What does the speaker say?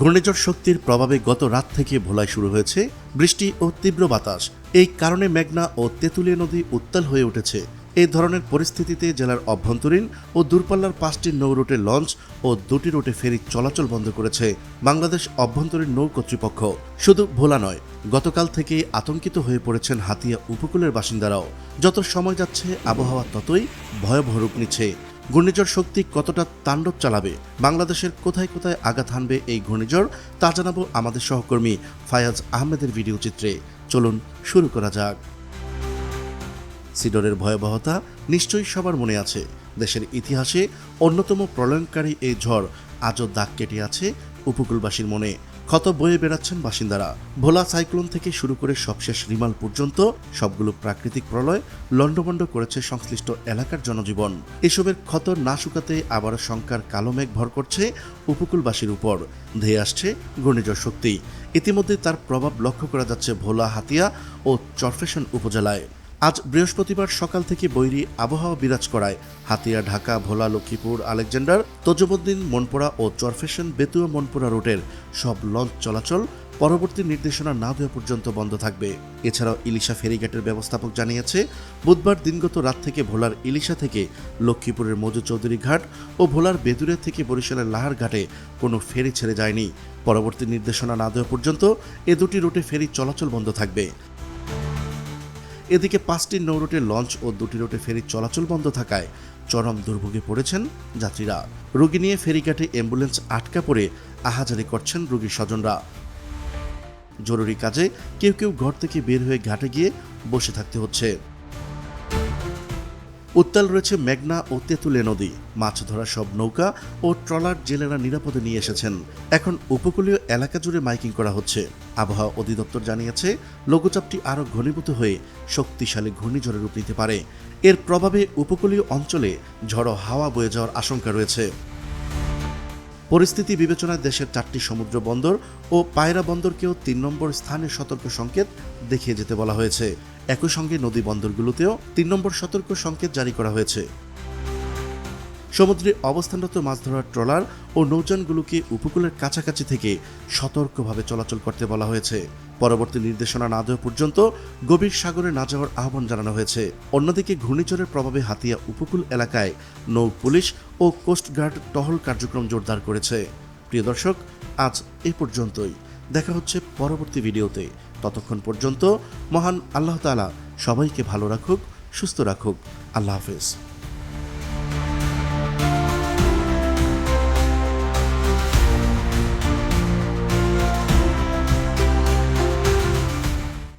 ঘূর্ণিঝড় শক্তির প্রভাবে গত রাত থেকে ভোলায় শুরু হয়েছে বৃষ্টি ও তীব্র বাতাস। এই কারণে মেঘনা ও তেঁতুলিয়া নদী উত্তাল হয়ে উঠেছে। এই ধরনের পরিস্থিতিতে জেলার অভ্যন্তরীণ ও দূরপাল্লার পাঁচটি নৌ রুটে লঞ্চ ও দুটি রুটে ফেরি চলাচল বন্ধ করেছে বাংলাদেশ অভ্যন্তরীণ নৌ কর্তৃপক্ষ। শুধু ভোলা নয়, গতকাল থেকে আতঙ্কিত হয়ে পড়েছেন হাতিয়া উপকূলের বাসিন্দারাও। যত সময় যাচ্ছে, আবহাওয়া ততই ভয়াবহ রূপ নিচ্ছে। ঘূর্ণিঝড় শক্তি কতটা তাণ্ডব চালাবে, বাংলাদেশের কোথায় কোথায় আঘাত হানবে এই ঘূর্ণিঝড়, তা জানাব আমাদের সহকর্মী ফায়াজ আহমেদের ভিডিও চিত্রে। চলুন শুরু করা যাক। সিডরের ভয়াবহতা নিশ্চয়ই সবার মনে আছে। দেশের ইতিহাসে অন্যতম প্রলয়নকারী এই ঝড় আজও দাগ কেটে আছে উপকূলবাসীর মনে ক্ষত বয়ে বেড়াচ্ছেন বাসিন্দারা। ভোলা সাইক্লোন থেকে শুরু করে সবশেষ রিমাল পর্যন্ত সবগুলো প্রাকৃতিক প্রলয় লণ্ডভণ্ড করেছে সংশ্লিষ্ট এলাকার জনজীবন। এসবের ক্ষত না শুকাতে আবারও শঙ্কার কালো মেঘ ভর করছে উপকূলবাসীর উপর। ধেয়ে আসছে ঘূর্ণিঝড় শক্তি। ইতিমধ্যে তার প্রভাব লক্ষ্য করা যাচ্ছে ভোলা, হাতিয়া ও চরফেশন উপজেলায়। আজ বৃহস্পতিবার সকাল থেকে বৈরী আবহাওয়া বিরাজ করায় হাতিয়া, ঢাকা, ভোলা, লক্ষ্মীপুর, আলেকজান্ডার, তজবুদ্দিন, মনপুরা ও চরফেশন বেতুয়া মনপুরা রুটের সব লঞ্চ চলাচল পরবর্তী নির্দেশনা না দেওয়া পর্যন্ত বন্ধ থাকবে। এছাড়াও ইলিশা ফেরিঘাটের ব্যবস্থাপক জানিয়েছে, বুধবার দিনগত রাত থেকে ভোলার ইলিশা থেকে লক্ষ্মীপুরের মজু চৌধুরী ঘাট ও ভোলার বেদুরিয়া থেকে বরিশালের লাহার ঘাটে কোনো ফেরি ছেড়ে যায়নি। পরবর্তী নির্দেশনা না দেওয়া পর্যন্ত এ দুটি রুটে ফেরি চলাচল বন্ধ থাকবে। এদিকে পাঁচটি নৌরুটে লঞ্চ ও দুটি রুটে ফেরি চলাচল বন্ধ থাকায় চরম দুর্ভোগে পড়েছেন যাত্রীরা। রোগী নিয়ে ফেরিঘাটে অ্যাম্বুলেন্স আটকা পড়ে আহাজারি করছেন রোগীর স্বজনরা। জরুরি কাজে কেউ কেউ ঘর থেকে বের হয়ে ঘাটে গিয়ে বসে থাকতে হচ্ছে। উত্তাল রয়েছে মেঘনা ও তেঁতুলে নদী। মাছ ধরা সব নৌকা ও ট্রলার জেলেরা নিরাপদে নিয়ে এসেছেন। এখন উপকূলীয় এলাকা জুড়ে মাইকিং করা হচ্ছে। আবহাওয়া অধিদপ্তর জানিয়েছে, লঘুচাপটি আরও ঘনীভূত হয়ে শক্তিশালী ঘূর্ণিঝড়ে রূপ নিতে পারে। এর প্রভাবে উপকূলীয় অঞ্চলে ঝড়ো হাওয়া বয়ে যাওয়ার আশঙ্কা রয়েছে। পরিস্থিতি বিবেচনায় দেশের চারটি সমুদ্র বন্দর ও পায়রা বন্দরকেও তিন নম্বর স্থানে সতর্ক সংকেত দেখিয়ে যেতে বলা হয়েছে। একই সঙ্গে নদী বন্দরগুলোতেও তিন নম্বর সতর্ক সংকেত জারি করা হয়েছে। সমুদ্রে অবস্থানরত মাছ ধরার ট্রলার ও নৌযানগুলোকে উপকূলের কাছাকাছি থেকে সতর্কভাবে চলাচল করতে বলা হয়েছে। পরবর্তী নির্দেশনা না দেওয়া পর্যন্ত গভীর সাগরে না যাওয়ার আহ্বান জানানো হয়েছে। অন্যদিকে ঘূর্ণিঝড়ের প্রভাবে হাতিয়া উপকূল এলাকায় নৌ পুলিশ ও কোস্টগার্ড টহল কার্যক্রম জোরদার করেছে। প্রিয় দর্শক, আজ এ পর্যন্তই। দেখা হচ্ছে পরবর্তী ভিডিওতে। ততক্ষণ পর্যন্ত মহান আল্লাহ তাআলা সবাইকে ভালো রাখুক, সুস্থ রাখুক। আল্লাহ হাফেজ।